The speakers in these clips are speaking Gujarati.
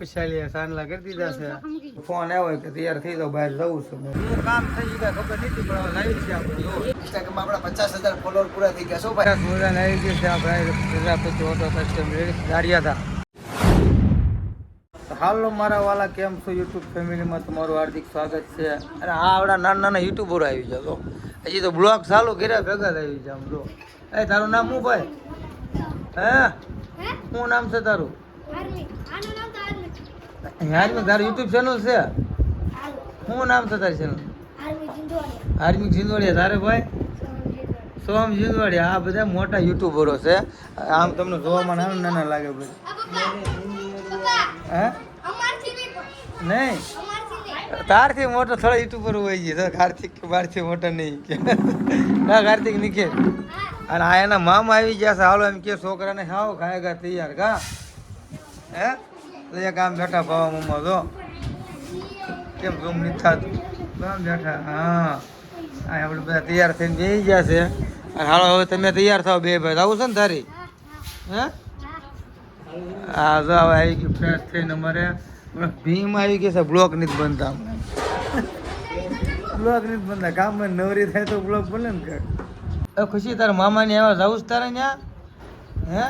ખુશાલી સાંડલા કરી દીધા છે. ફોન આવ્યો કે તૈયાર થઈ જાવ બહાર જવું છું હું કામ થઈ ગયા? ખબર નથી પણ લાઈવ છે આપણે આપણા પચાસ હજાર ફોલોઅર પૂરા થઈ ગયા છો ભાઈ. પૂરા આવી ગયું છે આપણે પ્રજાપતિ ઓટો કસ્ટમ ગાડિયા હતા. હાલો મારા વાલા કેમ છો યુટ્યુબ ફેમિલીમાં? તમારું હાર્દિક સ્વાગત છે. અને આ આવડા નાના નાના યુટ્યુબરો આવી જાવ તો હજી તો બ્લોગ ચાલુ કર્યા ભેગા આવી જાય આમ જો. એ તારું નામ શું ભાઈ? હે? શું નામ છે તારું? હાર્મિક, તારું યુટ્યુબ ચેનલ છે? શું નામ છે તારી ચેનલ હાર્મિક જિંદવાડિયા, તારે ભાઈ? સોમ જિંદવાડિયા, આ બધા મોટા યુટ્યુબરો છે. આમ તમને જોવામાં નાના નાના લાગે હે? નહીં. તારથી મોટો થોડા યુટ્યુબર હોય છે. કાર્તિક કે બારથી મોટા નહીં કે. ના કાર્તિક નીકે અને આ એના મામા આવી ગયા છે. હાલો, એમ કે છોકરાને હાવ ખાયગા તૈયાર, કા? હે? તો એક આમ બેઠા ભાવા મમ્મા જો. કેમ ઝૂમ નથી થતું આમ બેઠા, હા. આપણે બધા તૈયાર થઈને જઈ ગયા છે. અને હાલો, હવે તમે તૈયાર થાવ બે ભાઈ. આવું છે ને તારી? હે? હા, જો હવે આવી ગયું ફ્રેશ થઈને અમારે. ભીમ આવી ગઈ છે, બ્લોક નથી બનતા બ્લોક નથી બનતા. કામમાં નવરી થાય તો બ્લોક બને ને કે એ ખુશી, તારા મામાની આવ્યા જવું તારે ત્યાં હે?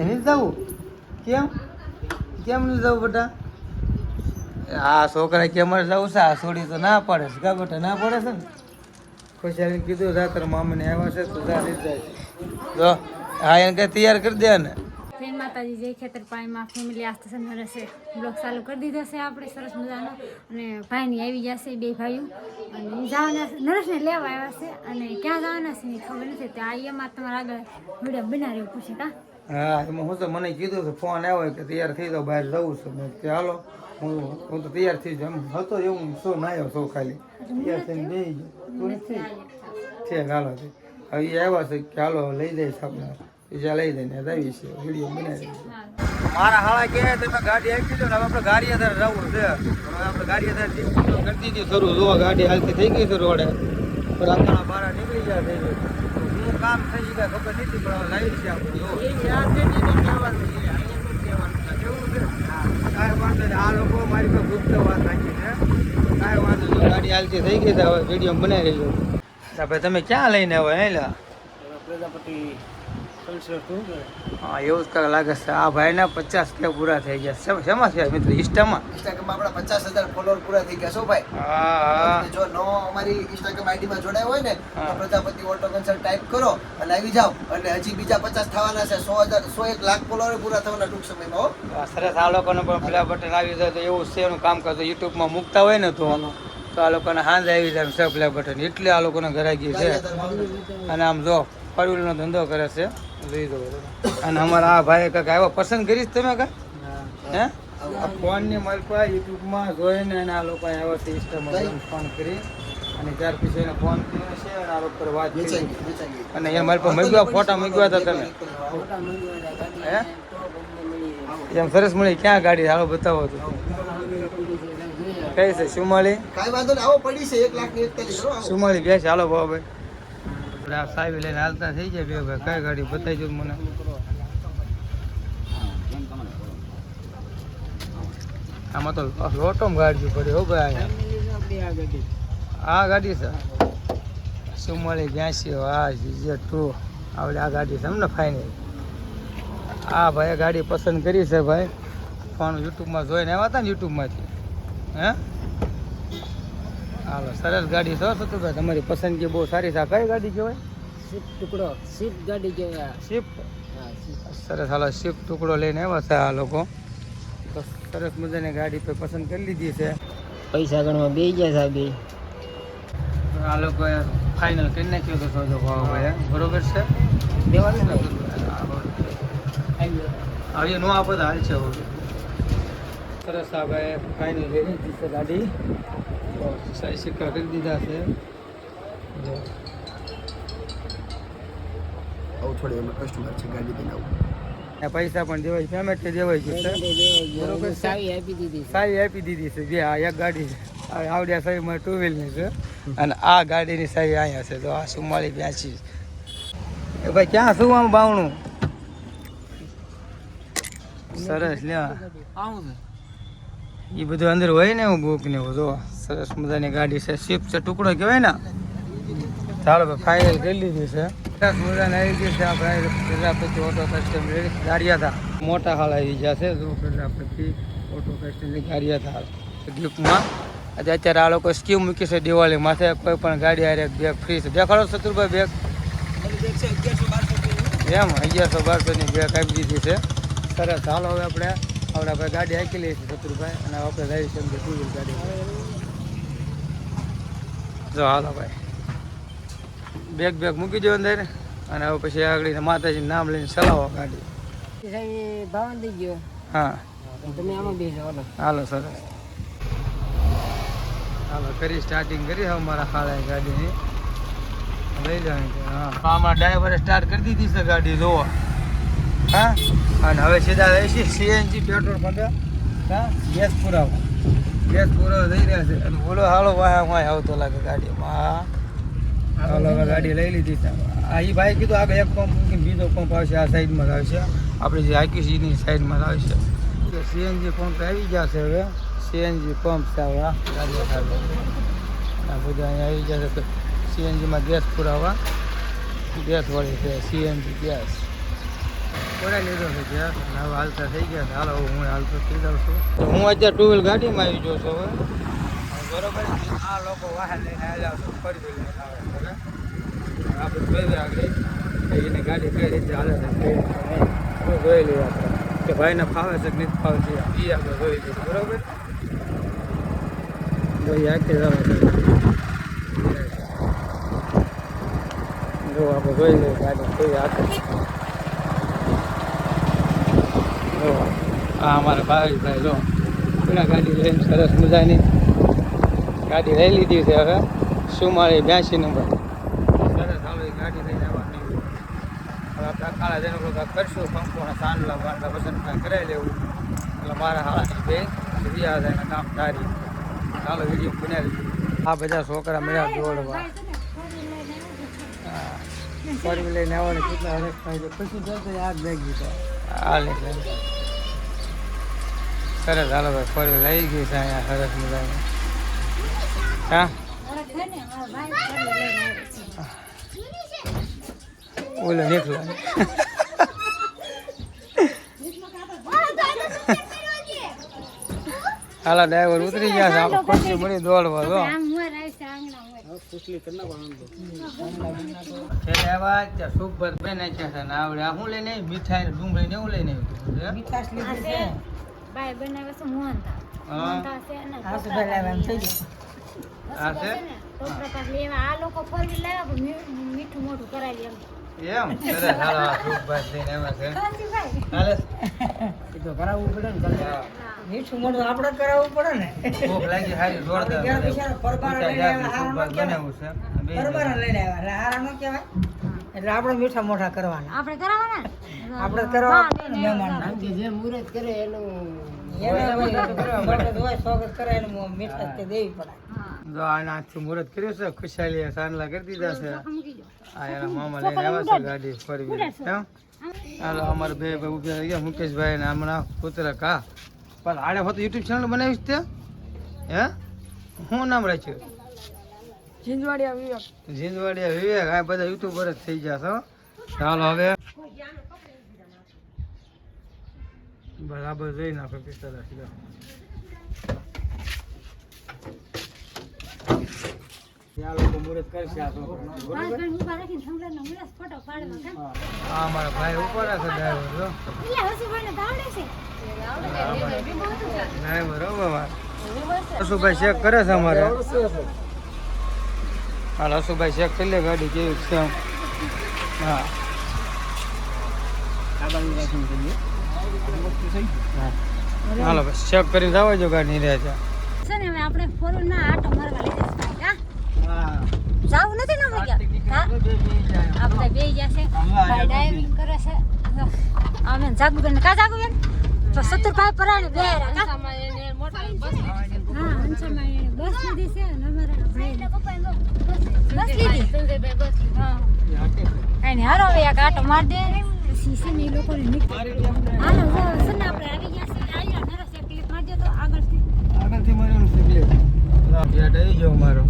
એની જવું કેમ? કેમ નહીં જવું બેટા? આ છોકરા કે અમારે જવું છે, આ છોડી તો ના પડે છે. કા બેટા, ના પડે છે ને? ખુશાલી કીધું જા તારા મામાને આવ્યા છે, તું જા જાય. જો, હા, એને કઈ તૈયાર કરી દે ને. જય માતાજી જય ખેતર પાણીમાં ફેમિલી આસ્તે સન રહેશે બ્લોગ ચાલુ કરી દીધો છે આપણે, સરસ મજાનો. અને ભાઈની આવી જશે બે ભાઈઓ. અને જવાના નરેશને લેવા આવ્યા છે. અને ક્યાં જવાના છે ખબર નથી. ત્યાં અહીંયા તમારા આગળ વીડિયો બનાવી પૂછી, કા? હા, એમાં હું તો મને કીધું કે ફોન આવ્યો કે તૈયાર થઈ જાઓ, બહાર જવું છે. મેં કે હાલો. હું હું તો તૈયાર થઈ જાઉં. એમ હતો એવું શું ના આવ્યો સૌ ખાલી. તૈયાર થઈને જઈ ગયો. છે, હાલો, છે. હવે એ આવ્યા છે કે, હાલો, લઈ જઈશ આપણે. બીજા લઈ જઈને આવી છે વીડિયો બનાવી મારા હાળા કે તમે ગાડી આપી દો ને, હવે આપણે ગાડી આધાર જવું છે. હવે આપણે ગાડી આધાર કરી દીધી, શરૂ. જો ગાડી હાલતી થઈ ગઈ છે રોડે રાતના બારા નીકળી જાય થઈ હું કામ થઈ ગયા ખબર નથી પણ હવે લાવી છે આપણે આ લોકો મારી પાસે ગુપ્ત વાત નાખી છે. કાંઈ વાંધો નહીં. ગાડી હાલતી થઈ ગઈ છે. હવે વીડિયો બનાવી રહ્યો ભાઈ તમે ક્યાં લઈને આવ્યા હેલા પ્રજાપતિ હા એવું જ કાંઈક લાગે છે. આ ભાઈના પચાસ કે પૂરા થઈ ગયા. શેમાં- છે મિત્ર? ઇન્સ્ટામાં? ઇન્સ્ટાગ્રામ આપણા પચાસ હજાર ફોલોઅર પૂરા થઈ ગયા છો ભાઈ. હા જો નો અમારી ઇન્સ્ટાગ્રામ આઈડીમાં જોડાય હોય ને તો પ્રજાપતિ ઓટો કન્સલ્ટ ટાઈપ કરો અને આવી જાઓ. અને હજી બીજા પચાસ થવાના છે સો હજાર સો એક લાખ ફોલોઅર પૂરા થવાના ટૂંક સમયમાં સરસ. આ લોકોને પણ પેલા બટન આવી જાય તો એવું છે એનું કામ કરતો યુટ્યુબમાં મૂકતા હોય ને તો. તો આ લોકોને હાંજ આવી જાય છે પ્લે બટન. એટલે આ લોકોને ઘરાગી છે. અને આમ જો ફળવીનો ધંધો કરે છે. લઈ દો અને અમારા આ ભાઈ કાંઈક આવ્યો પસંદ કરીશ તમે કાંઈ? હે? આ ફોનની મલપા યુટ્યુબમાં જોઈને અને આ લોકો આવ્યો સિસ્ટમ ફોન કરી. અને ત્યાર પછી એને ફોન કર્યો છે અને આ લોકો પર વાત કરી. અને એ મારી પાસે મગ્યા ફોટા મગ્યા હતા તમે? હે? એમ સરસ મળી. ક્યાં ગાડી? હાલો બતાવો તો. કઈ છે? સુમાળી કાંઈ વાંધો આવો પડી છે. એક લાખની એકતાલીસ કરો સુમાળી બેસ. હાલો બાબા ભાઈ. આપણે આ સાવી લઈને હાલતા થઈ જાય બે ભાઈ. કઈ ગાડી બતાવી દઉં મને. આમાં તો લોટોમ ગાડી પડી હો ભાઈ. આ ગાડી છે. ચુમ્માળી બ્યાસી આ જીજે ટુ. આવડે આ ગાડી છે એમને ફાઇનલ આ ભાઈ ગાડી પસંદ કરી છે ભાઈ. ફોન યુટ્યુબમાં જોઈને આવ્યા હતા ને યુટ્યુબમાંથી. હે? હાલો સરસ ગાડી છો સતુભાઈ તમારી પસંદગી બહુ સારી છે. કઈ ગાડી કહેવાય? સ્વિફ્ટ ટુકડો સ્વિફ્ટ ગાડી કહેવાય શિફ્ટ સરસ હાલો શિફ્ટ ટુકડો લઈને આવ્યા છે આ લોકો. તો સરસ મજાની ગાડી પર પસંદ કરી લીધી છે. પૈસા ગણવા બે ગયા સાહેબ આ લોકોએ ફાઇનલ કરી નાખ્યો તો સોદો ભાવ ભાઈ બરોબર છે? હવે નો આપો તો હાલ છે સરસ આ ભાઈ ફાઇનલ લઈ લીધી છે ગાડી. સહી સિક્કા કરી દીધા છે. જો. આવું થોડી એમાં કસ્ટમર છે ગાડી લઈને આવું પૈસા પણ દેવાય પેમેન્ટ દેવાય છે બરોબર છે? આપી દીધી સારી આપી દીધી છે જે આ એક ગાડી છે. આ આવડ્યા સાવીમાં ટુ વ્હીલની છે. અને આ ગાડીની સાહેબ અહીંયા છે તો આ સુમાળી બ્યાસી એ ભાઈ ક્યાં શું આમ બાવણું? સરસ લ્યા. એ બધું અંદર હોય ને હું બુક ને એવું જો. સરસ મજાની ગાડી છે. શિફ્ટ છે, ટુકડો કહેવાય ને. ચાલો ફાઇનલ કરી લીધી છે. સરસ મજાની આવી ગઈ છે આપણે. પ્રજાપતિ ઓટો કસ્ટમ ગાડિયા હતા. મોટા હાલ આવી ગયા છે. પ્રજાપતિ ઓટો કસ્ટમ ગાડિયા હતા. ગિફ્ટમાં. આજે અત્યારે આ લોકો સ્કીમ મૂકી છે દિવાળી માથે. કોઈ પણ ગાડી આરે બેગ ફ્રી છે. દેખાડો શત્રુભાઈ બેગ એમ, અગિયારસો બારસો ની બેગ આપી દીધી છે. સરસ. હાલો હવે આપણે. આપણે આપણે ગાડી આંકી લઈએ છીએ શત્રુભાઈ. અને આપણે લઈ છીએ ટુ વ્હીલ ગાડી. જો હાલો ભાઈ. બેગ બેગ મૂકી દો અંદર અને હવે પછી આગળ માતાજી નામ લઈને ચલાવો ગાડી. ભાવન ગયો. હા. તમે આમાં બે હાલો સરસ. હાલો કરી સ્ટાર્ટિંગ કરી હવે મારા હાલે ગાડીની. લઈ જવાની હા. આમાં ડ્રાઈવરે સ્ટાર્ટ કરી દીધી છે ગાડી જોવો હા? અને હવે સીધા લઈશી. સીએનજી પેટ્રોલ પંપે હા? ગેસ પુરાવો. ગેસ પૂરો થઈ રહ્યા છે. અને ઓલો હાલો વાયા વાય આવતો લાગે ગાડીમાં. હાલો ગાડી લઈ લીધી આ એ ભાઈ કીધું, આગળ એક પંપ મૂકીને બીજો પંપ આવશે, આ સાઈડમાં આવશે. આપણે જે હાકી સીની સાઈડમાં જ આવશે. સીએનજી પંપ આવી ગયા છે હવે. સીએનજી પંપ છે હવે. આ ગાડીઓ આ બધા અહીંયા આવી ગયા છે. સીએનજીમાં ગેસ પુરાવા. ગેસ વળી છે, સીએનજી ગેસ. કોને લીધો છે ગેસ અને હવે હાલતા થઈ ગયા છે. હાલો હું હાલતો થઈ જાઉં છું. તો હું અત્યારે ટુ વ્હીલ ગાડીમાં આવી જાઉં છું હવે. બરોબર આ લોકો વાહન લઈને આવ્યા છે. ફરી લઈને આવે છે બરાબર? આપણે જોઈએ આગળ. એને ગાડી કઈ રીતે હાલે છે કઈ રીતે નહીં. આપણે જોઈ લઈએ આપણે. કે ભાઈને ફાવે છે કે નથી ફાવતી એ આપણે જોઈ લઈએ બરોબર? ભાઈ આખી જાવ છે જો આપણે જોઈ લઈએ ગાડી કેવી આખી જો આ અમારા ભાઈ ભાઈ જો. પેલા ગાડી લઈને સરસ મજાની ગાડી લઈ લીધી છે હવે. સુમાળી બ્યાસી નંબર. સરસ હવે એ ગાડી લઈને આવવાની. હવે આપણે કાળા જઈને લોકો કરશું પંપોના સાંડલા બાંડલા પસંદ કાંઈ કરાવી લેવું. એટલે મારા હાળાની બે રિયા એના કામ સારી ચાલો વીડિયો બનાવી આ બધા છોકરા મળ્યા દોડવા. ફોર લઈને આવવાની કેટલા હરેક થાય છે. પછી આ જ લાગી તો આ એટલે સરસ. હાલો ભાઈ ફોર વ્હીલ આવી ગઈ છે અહીંયા સરસ મજાની. હા? ઓલો નીકળો. હાલો ડ્રાઈવર ઉતરી ગયા છે. આપણે ખુશી મળી દોડવા ત્યાં સુખભાઈ બેન છે આવડે. હું લઈને મીઠાઈ ડુંગળી ને એવું લઈને આ છે બાય બનાવે છે મોહનતા મોહનતા છે ને આ તો પહેલા એમ થઈ આ છે? તો પ્રકાશ લેવા. આ લોકો ફરી લાવ્યા પણ મીઠું મોઢું કરાવી એમ. એમ? સરસ હાલો સુખભાઈ લઈને આવ્યા છે. હાલે. એ તો કરાવવું પડે ને મીઠું મોઢું આપણે કરાવવું પડે ને. ભૂખ લાગી હારી જોરદાર બિચારા પરબારા લઈને આવ્યા, પરબારા લઈને આવ્યા કહેવાય એટલે આપણે મીઠા મોઢા કરવાના. આપણે કરાવવાના? આપણે કરવા હા, પડે જે મુહૂર્ત કરે એનું સ્વાગત કરે એને મીઠા તે દેવી પડે જો આના હાથથી મુહૂર્ત કર્યું છે ખુશાલી સાંડલા કરી દીધા છે. આ એના મામા લઈને આવ્યા છે ગાડી ફરી એમ હાલો અમારે બે ભાઈ ઊભા રહી ગયા મુકેશભાઈ ને હમણાં પુત્ર કા. પણ આડે હોતો યુટ્યુબ ચેનલ બનાવીશ તે. હે? શું નામ રાખ્યું? જીંજવાડિયા વિવેક જીંદવાડિયા વિવેક આ બધા યુટ્યુબર જ થઈ જશે છો ચાલો હવે. બરાબર જોઈ નાખો પિસ્તાલીસ કિલો ત્યાં લોકો મુહૂર્ત કરશે આ છોકરાનું. પાંચ જણ ઊભા રાખીને સંગલાનો મુલાસ ફોટો પાડવા કાં? આ અમારા ભાઈ ઉપર છે ડ્રાઈવર જો એટલે હસીભાઈને તો આવડે છે. ડ્રાઈવર હો બાબા ચેક કરે છે અમારે. હાલ હસુભાઈ ચેક કરી લે ગાડી કેવી છે એમ? હા. હા. હાલો બસ ચેક કરીને જવા જો ગાડી રહે છે છે ને હવે આપણે ફોર ના આટો મારવા લઈ જઈશું હા? જાવું નથી ને ક્યાં? હા? આપણે બે જશે ભાઈ ડ્રાઇવિંગ કરે છે. જો, અમે જાગુબેન કા જાગુબેન? તો સત્તરભાઈ પરાણે બે? હા હંસામાં બસ દીધી છે અમારા ભાઈને બસ લીધી. હારો હવે માર દે. પછી ને એ લોકોને હાલો જો આપણે આવી ગયા છીએ આવ્યા નરસ એક ક્લિક મારજો તો આગળથી. આગળથી માર્યું છે એટલે ગેટ આવી ગયો મારો.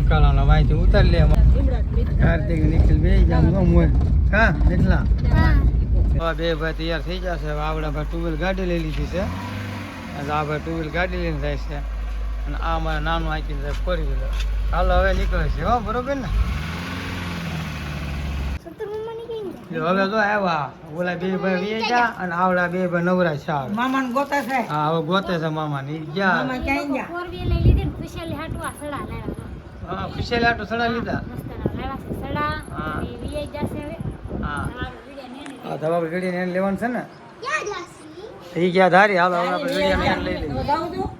અકાળાનો વાંચી ઉતાર લે કાર્તિક નિખિલ બે જામ ગમ હોય. હા એટલા હા. હવે બે ભાઈ તૈયાર થઈ જશે આપણે ભાઈ ટુ વ્હીલ ગાડી લઈ લીધી છે. અને આ ભાઈ ટુ વ્હીલ ગાડી લઈને જાય છે. અને આ અમારે નાનું આંકીને સાહેબ ફોર વ્હીલર હાલો હવે નીકળે છે. હો બરોબર ને? હવે તો આવ્યા. ઓલા બે ભાઈ બે ગયા અને આવડા બે ભાઈ નવરા છે મામા મામાને ગોતા છે. હા હવે ગોતે છે મામા ની ગયા. મામા ક્યાંય ગયા? ફોર વ્હીલ લીધી ને ખુશાલી હાટુ આ સડા લાવ્યા હા ખુશીલ આટો સડા લીધા. સડા. હા. અને જશે હવે. હા. આ વિડિયો ને ગડીને એને લેવાનું છે ને? એ ગયા ધારી હાલો હવે આપણે ગડીને લઈ લઈએ.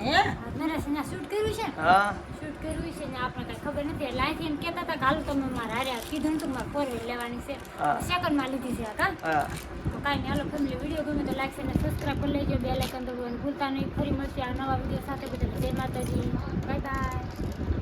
હે? નરેશને શૂટ કર્યું છે હા. શૂટ કર્યું છે ને આપણે કઈ ખબર નથી. એટલે અહીંથી એમ કહેતા હતા કે તમે મારા હારે કીધું તો મારે ફોર લેવાની છે. હા. સેકન્ડમાં લીધી છે કા તો કાંઈ નહીં હાલો ફેમિલી વીડિયો ગમે તો લાઈક અને સબસ્ક્રાઈબ કરી લેજો. બે લાઇકન દબાવવાનું ભૂલતા નહીં. ફરી મળશે આ નવા વીડિયો સાથે. બધા જય માતાજી. Bye bye